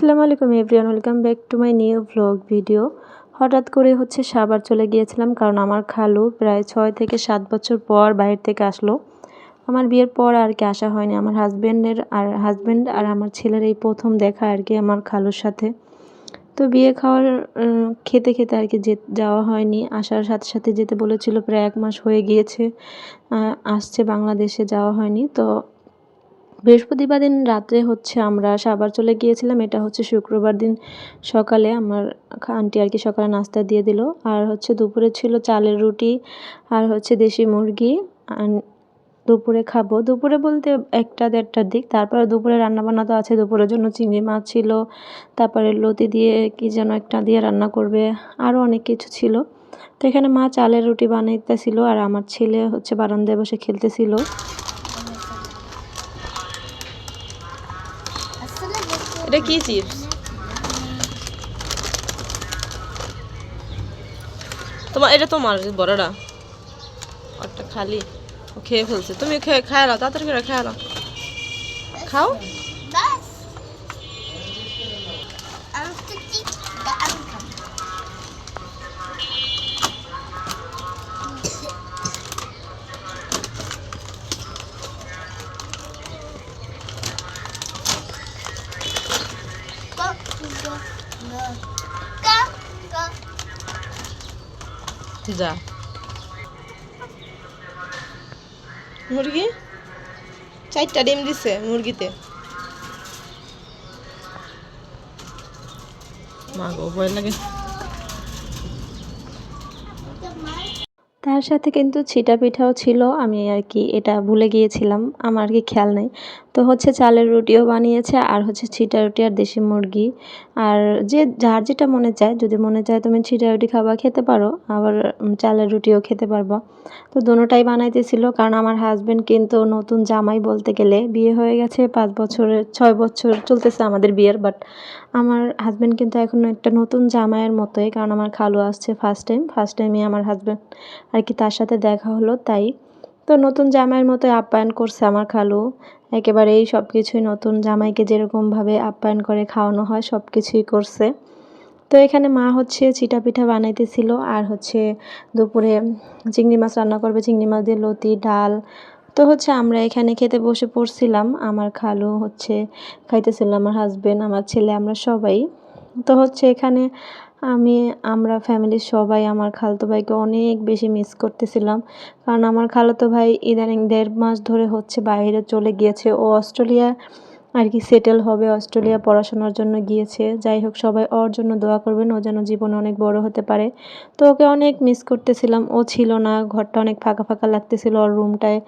আসসালামু আলাইকুম everyone, welcome back to my new vlog video. হঠাৎ করে হচ্ছে সাবার চলে গিয়েছিলাম কারণ আমার খালু প্রায় ছয় থেকে সাত বছর পর বাইরে থেকে আসলো। আমার বিয়ের পর আর কি আসা হয়নি। আমার হাজব্যান্ডের আর হাজব্যান্ড আর আমার ছেলের এই প্রথম দেখা আর কি আমার খালুর সাথে। তো বিয়ে খাওয়ার খেতে খেতে আর কি যে, যাওয়া হয়নি। আসার সাথে সাথে যেতে বলেছিল প্রায় এক মাস হয়ে গিয়েছে আসছে বাংলাদেশে যাওয়া হয়নি। তো বৃহস্পতিবার দিন রাত্রে হচ্ছে আমরা সাবার চলে গিয়েছিলাম। এটা হচ্ছে শুক্রবার দিন সকালে আমার আন্টি আর কি সকালে নাস্তা দিয়ে দিল। আর হচ্ছে দুপুরে ছিল চালের রুটি আর হচ্ছে দেশি মুরগি। দুপুরে খাব। দুপুরে বলতে একটা দেড়টার দিক। তারপরে দুপুরে রান্নাবান্না তো আছে। দুপুরের জন্য চিংড়ি মাছ ছিল। তারপরে লতি দিয়ে কি যেন একটা দিয়ে রান্না করবে। আরও অনেক কিছু ছিল। তো এখানে মা চালের রুটি বানাইতেছিল। আর আমার ছেলে হচ্ছে বারান্দায় বসে খেলতেছিল। এটা কি চিপস? তোমার এটা তোমার বড়টা একটা খালি। খেয়ে ফেলছে। তুমি খেয়ে, খায় নাও তাড়াতাড়ি করে খেয়ে নাও খাও। মুরগি? চারটা ডিম দিছে মুরগিতে। মা ভয় লাগে। তার সাথে কিন্তু ছিটা পিঠাও ছিল আমি আর কি এটা ভুলে গিয়েছিলাম আমার আর কি খেয়াল নেই। তো হচ্ছে চালের রুটিও বানিয়েছে, আর হচ্ছে ছিটা রুটি আর দেশি মুরগি। আর যে, যার যেটা মনে চায়, যদি মনে চায় তুমি ছিটা রুটি খাবা খেতে পারো, আবার চালের রুটিও খেতে পারবা। তো দুটোটাই বানাইতেছিল, কারণ আমার হাজবেন্ড কিন্তু নতুন জামাই বলতে গেলে বিয়ে হয়ে গেছে, পাঁচ বছরের ছয় বছর চলতেছে আমাদের বিয়ের বাট আমার হাজবেন্ড কিন্তু এখনও একটা নতুন জামাইয়ের মতোই, কারণ আমার খালু আসছে ফার্স্ট টাইম ফার্স্ট টাইমে আমার হাজবেন্ড আর কি তার সাথে দেখা হলো, তাই তো নতুন জামাইয়ের মতো আপ্যায়ন করছে আমার খালু। একেবারেই সব কিছুই নতুন জামাইকে যেরকমভাবে আপ্যায়ন করে খাওয়ানো হয় সব কিছুই করছে। তো এখানে মা হচ্ছে চিটা পিঠা বানাইতেছিল, আর হচ্ছে দুপুরে চিংড়ি মাছ রান্না করবে, চিংড়ি মাছ দিয়ে লতি, ডাল। তো হচ্ছে আমরা এখানে খেতে বসে পড়ছিলাম, আমার খালু হচ্ছে খাইতেছিল, আমার হাজবেন্ড আমার ছেলে, আমরা সবাই। তো হচ্ছে এখানে আমি, আমরা ফ্যামিলির সবাই আমার খালাতো ভাইকে অনেক বেশি মিস করতেছিলাম। কারণ আমার খালাতো ভাই ইদানিং দেড় মাস ধরে হচ্ছে বাইরে চলে গিয়েছে। ও অস্ট্রেলিয়া আর কি সেটেল হবে, অস্ট্রেলিয়া পড়াশোনার জন্য গিয়েছে। যাই হোক, সবাই ওর জন্য দোয়া করবেন, ও যেন জীবনে অনেক বড় হতে পারে। তো ওকে অনেক মিস করতেছিলাম। ও ছিল না, ঘরটা অনেক ফাঁকা ফাঁকা লাগতেছিল ওর রুমটায়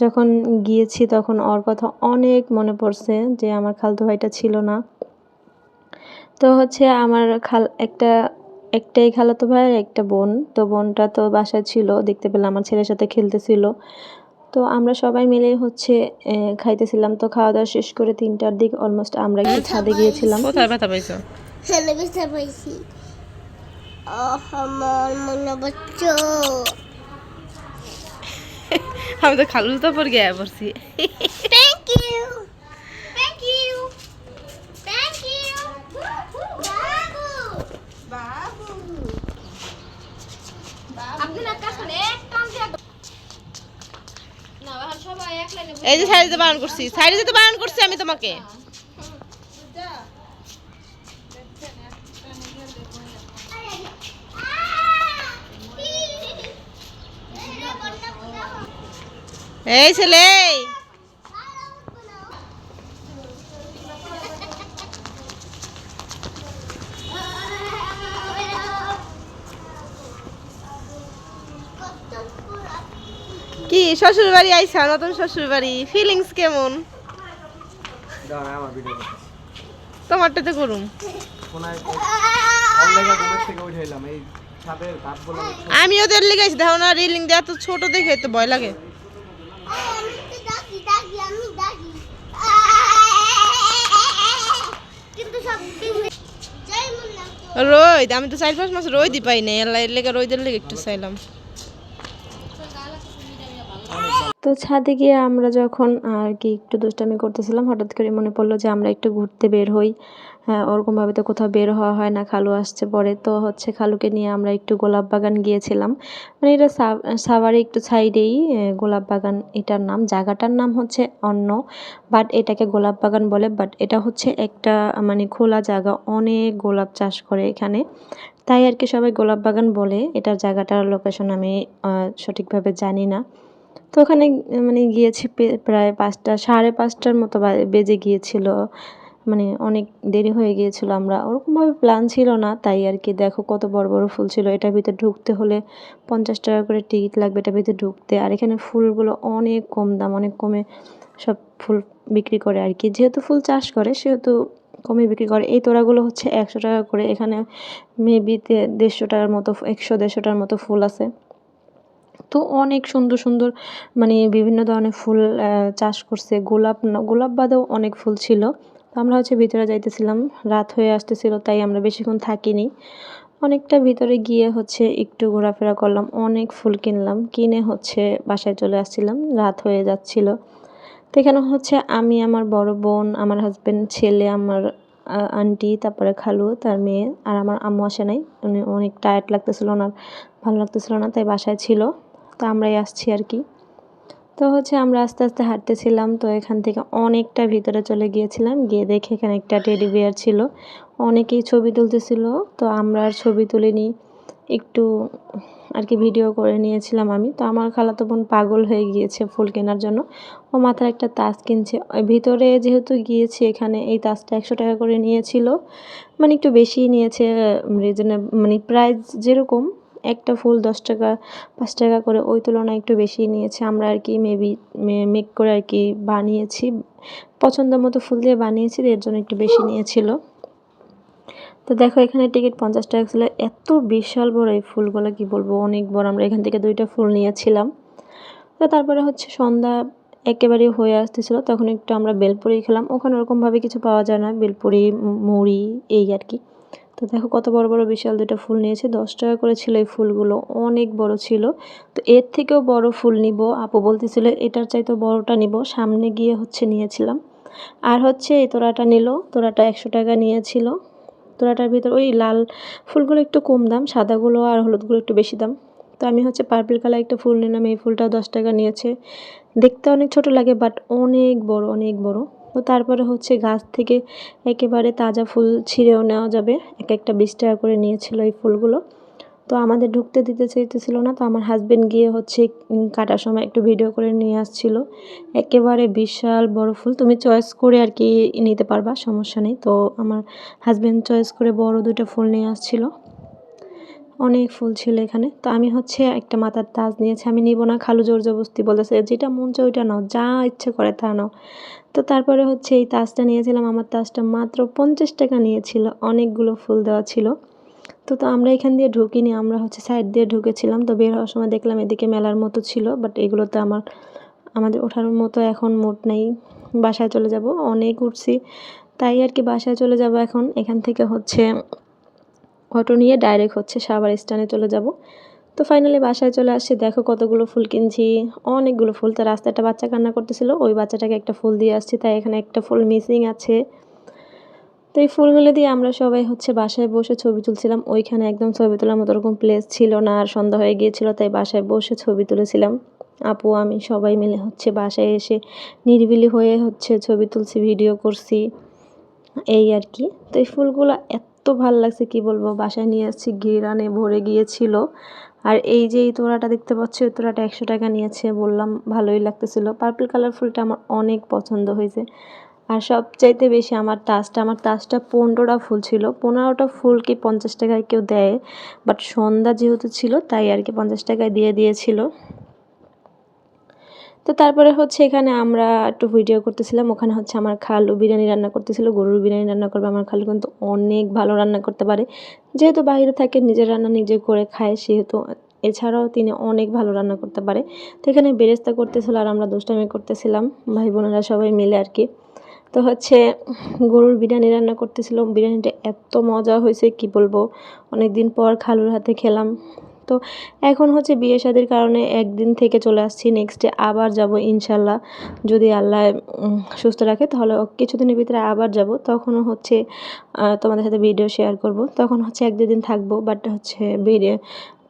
যখন গিয়েছি তখন ওর কথা অনেক মনে পড়ছে যে আমার খালাতো ভাইটা ছিল না। তো হচ্ছে আমার খাল একটা একটাই খালাতো ভাই আর একটা বোন। তো বোনটা তো বাসায় ছিল দেখতে পেলাম আমার ছেলের সাথে খেলতেছিল। তো আমরা সবাই মিলে হচ্ছে খাইতেছিলাম। তো খাওয়া দাওয়া শেষ করে তিনটার দিক অলমোস্ট আমরা একটু ছাদে গিয়েছিলাম। কোথায় ব্যথা পাইছো? Hello, Mr. Paisi. আমার মনে বচ্চো আমি তো খালুর তো পর গিয়ে পড়ছি Thank you. Thank you. Thank you. বাবু বাবু আপনি না কাছে এক টান দিয়ে না এখন সবাই এক লাইনে এই যে সাইড দিতে বারণ করছি সাইডে যেতে বারণ করছি আমি তোমাকে। এই ছেলে কি? শ্বশুর বাড়ি আইসা নতুন শ্বশুর বাড়ি ফিলিংস কেমন তোমারটা তো করুম আমি ওদের লেগে আছি দেখো না রিলিং দেওয়া তো ছোট দেখে তো ভয় লাগে। রোদ আমি তো চার পাঁচ মাস রোদই পাই নাই এর লেগে রোদের লেগে একটু চাইলাম। তো ছাদে গিয়ে আমরা যখন, আর কি, একটু দুষ্টামি করতেছিলাম, হঠাৎ করে মনে পড়ল যে আমরা একটু ঘুরতে বের হই। হ্যাঁ ওরকমভাবে তো কোথাও বের হওয়া হয় না, খালু আসছে পরে। তো হচ্ছে খালুকে নিয়ে আমরা একটু গোলাপ বাগান গিয়েছিলাম। মানে এটা সাভারে একটু সাইডেই গোলাপ বাগান এটার নাম। জায়গাটার নাম হচ্ছে অন্য বাট এটাকে গোলাপ বাগান বলে। বাট এটা হচ্ছে একটা মানে খোলা জায়গা, অনেক গোলাপ চাষ করে এখানে। তাই আর কি সবাই গোলাপ বাগান বলে। এটার জায়গাটার লোকেশন আমি সঠিকভাবে জানি না। তো ওখানে মানে গিয়েছি প্রায় পাঁচটা, সাড়ে পাঁচটার মতো বেজে গিয়েছিল। মানে অনেক দেরি হয়ে গিয়েছিল আমরা। ওরকমভাবে প্ল্যান ছিল না, তাই আর কি। দেখো কত বড় বড় ফুল ছিল। এটার ভিতরে ঢুকতে হলে পঞ্চাশ টাকা করে টিকিট লাগবে এটার ভিতরে ঢুকতে। আর এখানে ফুলগুলো অনেক কম দাম, অনেক কমে সব ফুল বিক্রি করে আর কি। যেহেতু ফুল চাষ করে, সেহেতু কমে বিক্রি করে। এই তোড়াগুলো হচ্ছে একশো টাকা করে। এখানে মেবি দেড়শো টাকার মতো, একশো দেড়শোটার মতো ফুল আছে। তো অনেক সুন্দর সুন্দর মানে বিভিন্ন ধরনের ফুল চাষ করছে। গোলাপ গোলাপ বাদেও অনেক ফুল ছিল। তো আমরা হচ্ছে ভিতরে যাইতেছিলাম। রাত হয়ে আসতেছিল, তাই আমরা বেশিক্ষণ থাকিনি। অনেকটা ভিতরে গিয়ে হচ্ছে একটু ঘোরাফেরা করলাম। অনেক ফুল কিনলাম। কিনে হচ্ছে বাসায় চলে আসছিলাম। রাত হয়ে যাচ্ছিল। তো এখানে হচ্ছে আমি, আমার বড় বোন, আমার হাজব্যান্ড ছেলে, আমার আন্টি, তারপরে খালু, তার মেয়ে আর আমার আম্মু আসে নাই। উনি অনেক টায়ার্ড লাগতেছিল ওনার, ভালো লাগতেছিল না, তাই বাসায় ছিল। তো আমরাই আসছি আর কি। তো হচ্ছে আমরা আস্তে আস্তে হাঁটতেছিলাম, তো এখান থেকে অনেকটা ভিতরে চলে গিয়েছিলাম। গিয়ে দেখে এখানে একটা টেডি বিয়ার ছিল। অনেকেই ছবি তুলতেছিল, তো আমরা আর ছবি তুলিনি। একটু আর কি ভিডিও করে নিয়েছিলাম আমি। তো আমার খালাতো বোন পাগল হয়ে গিয়েছে ফুল কেনার জন্য। ও মাথার একটা তাস কিনছে। ভিতরে যেহেতু গিয়েছি এখানে, এই তাসটা একশো টাকা করে নিয়েছিল। মানে একটু বেশিই নিয়েছে রিজনে মানে প্রাইস যেরকম, একটা ফুল দশ টাকা, পাঁচ টাকা করে, ওই তুলনায় একটু বেশি নিয়েছে। আমরা আর কি মেবি মেক করে আর কি বানিয়েছি। পছন্দ মতো ফুল দিয়ে বানিয়েছি, এর জন্য একটু বেশি নিয়েছিল। তো দেখো, এখানে টিকিট পঞ্চাশ টাকা ছিল। এত বিশাল বড় এই ফুলগুলো, কি বলব? অনেক বড়। আমরা এখান থেকে দুইটা ফুল নিয়েছিলাম। তো তারপরে হচ্ছে সন্ধ্যা একেবারে হয়ে আসতেছিল। তখন একটু আমরা বেলপুরি খেলাম। ওখানে ওরকমভাবে কিছু পাওয়া যায় না। বেলপুরি, মুড়ি, এই আর কি। তো দেখো, কত বড় বড়, বিশাল দুটো ফুল নিয়েছে। দশ টাকা করে ছিল এই ফুলগুলো। অনেক বড় ছিল। তো এর থেকেও বড় ফুল নিব। আপু বলতেছিল, এটার চাইতে বড়টা নিব। সামনে গিয়ে হচ্ছে নিয়েছিলাম। আর হচ্ছে এই তোরাটা নিল। তোরাটা একশো টাকা নিয়েছিল। তোড়াটার ভিতর ওই লাল ফুলগুলো একটু কম দাম, সাদাগুলো আর হলুদগুলো একটু বেশি দাম। তো আমি হচ্ছে পার্পল কালার একটা ফুল নিলাম, এই ফুলটাও দশ টাকা নিয়েছে। দেখতে অনেক ছোট লাগে বাট অনেক বড় অনেক বড়। তো তারপরে হচ্ছে গাছ থেকে একেবারে তাজা ফুল ছিঁড়েও নেওয়া যাবে। এক একটা বিশ টাকা করে নিয়েছিল এই ফুলগুলো। তো আমাদের ঢুকতে দিতে চাইতেছিল না, তো আমার হাজবেন্ড গিয়ে হচ্ছে কাটার সময় একটু ভিডিও করে নিয়ে আসছিল। একেবারে বিশাল বড় ফুল। তুমি চয়েস করে আর কি নিতে পারবা, সমস্যা নেই। তো আমার হাজবেন্ড চয়েস করে বড় দুটো ফুল নিয়ে আসছিল। অনেক ফুল ছিল এখানে। তো আমি হচ্ছে একটা মাথার তাজ নিয়েছি। আমি নিব না, খালু জোর জবস্তি বলেছে যেটা মন চায় ওইটা নাও, যা ইচ্ছে করে তা নাও। তো তারপরে হচ্ছে এই তাজটা নিয়েছিলাম। আমার তাজটা মাত্র পঞ্চাশ টাকা নিয়েছিল। অনেকগুলো ফুল দেওয়া ছিল। তো তো আমরা এখান দিয়ে ঢুকিনি, আমরা হচ্ছে সাইড দিয়ে ঢুকেছিলাম। তো বের হওয়ার সময় দেখলাম এদিকে মেলার মতো ছিল বাট এগুলোতে আমার, আমাদের ওঠার মতো এখন মোট নেই। বাসায় চলে যাব, অনেক উঠছি। তাই আর কি বাসায় চলে যাব এখন। এখান থেকে হচ্ছে অটো নিয়ে ডাইরেক্ট হচ্ছে সাভার স্ট্যান্ডে চলে যাব। তো ফাইনালি বাসায় চলে আসছি। দেখো কতগুলো ফুল কিনছি। অনেকগুলো ফুল। তো রাস্তায় একটা বাচ্চা কান্না করতেছিল, ওই বাচ্চাটাকে একটা ফুল দিয়ে আসছি। তাই এখানে একটা ফুল মিসিং আছে। তো এই ফুলগুলো দিয়ে আমরা সবাই হচ্ছে বাসায় বসে ছবি তুলছিলাম। ওইখানে একদম ছবি তোলার মতো ওরকম প্লেস ছিল না, আর সন্ধ্যা হয়ে গিয়েছিল, তাই বাসায় বসে ছবি তুলেছিলাম। আপু, আমি সবাই মিলে হচ্ছে বাসায় এসে নিরিবিলি হয়ে হচ্ছে ছবি তুলছি ভিডিও করছি। এই আর কি। তো এই ফুলগুলো এত ভালো লাগছে, কি বলব? বাসায় নিয়ে আসছি, ঘিরানে ভরে গিয়েছিল। আর এই যে এই তোড়াটা দেখতে পাচ্ছ, এই তোড়াটা একশো টাকা নিয়েছে, বললাম ভালোই লাগতেছিল। পার্পল কালার ফুলটা আমার অনেক পছন্দ হয়েছে। আর সবচাইতে বেশি আমার তাজটা আমার তাজটা পনেরোটা ফুল ছিল। পনেরোটা ফুল কি পঞ্চাশ টাকায় কেউ দেয়? বাট সন্ধ্যা যেহেতু ছিল, তাই আর কি পঞ্চাশ টাকায় দিয়ে দিয়েছিল। তো তারপরে হচ্ছে এখানে আমরা একটু ভিডিও করতেছিলাম। ওখানে হচ্ছে আমার খালু বিরিয়ানি রান্না করতেছিল। গরুর বিরিয়ানি রান্না করবে। আমার খালু কিন্তু অনেক ভালো রান্না করতে পারে। যেহেতু বাইরে থাকে, নিজের রান্না নিজে করে খায়, সেহেতু এছাড়াও তিনি অনেক ভালো রান্না করতে পারে। তো এখানে বেরেস্তা করতেছিল আর আমরা দুষ্টামি করতেছিলাম। ভাই বোনেরা সবাই মিলে আর কি। তো হচ্ছে গরুর বিরিয়ানি রান্না করতেছিলাম। বিরিয়ানিটা এত মজা হয়েছে, কি বলব? অনেক দিন পর খালুর হাতে খেলাম। তো এখন হচ্ছে বিয়ে শাদির কারণে একদিন থেকে চলে আসছি নেক্সট আবার যাব ইনশাল্লাহ। যদি আল্লাহ সুস্থ রাখে, তাহলে কিছুদিনের ভিতরে আবার যাব। তখনও হচ্ছে তোমাদের সাথে ভিডিও শেয়ার করব। তখন হচ্ছে এক দুদিন থাকব বাট হচ্ছে বিয়ে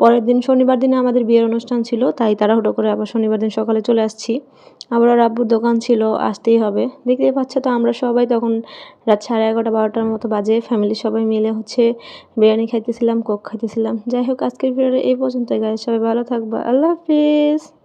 পরের দিন শনিবার দিনে আমাদের বিয়ের অনুষ্ঠান ছিল, তাই তাড়াহুড়ো করে আবার শনিবার দিন সকালে চলে আসছি। আবার ওর আব্বুর দোকান ছিল, আসতেই হবে। দেখতেই পাচ্ছ তো আমরা সবাই তখন রাত সাড়ে এগারোটা, বারোটার মতো বাজে। ফ্যামিলি সবাই মিলে হচ্ছে বিরিয়ানি খাইতেছিলাম কোক খাইতেছিলাম। যাই হোক, আজকের ভিডিওটা এই পর্যন্ত গায়ে সবাই ভালো থাকবা। আল্লাহ হাফিজ।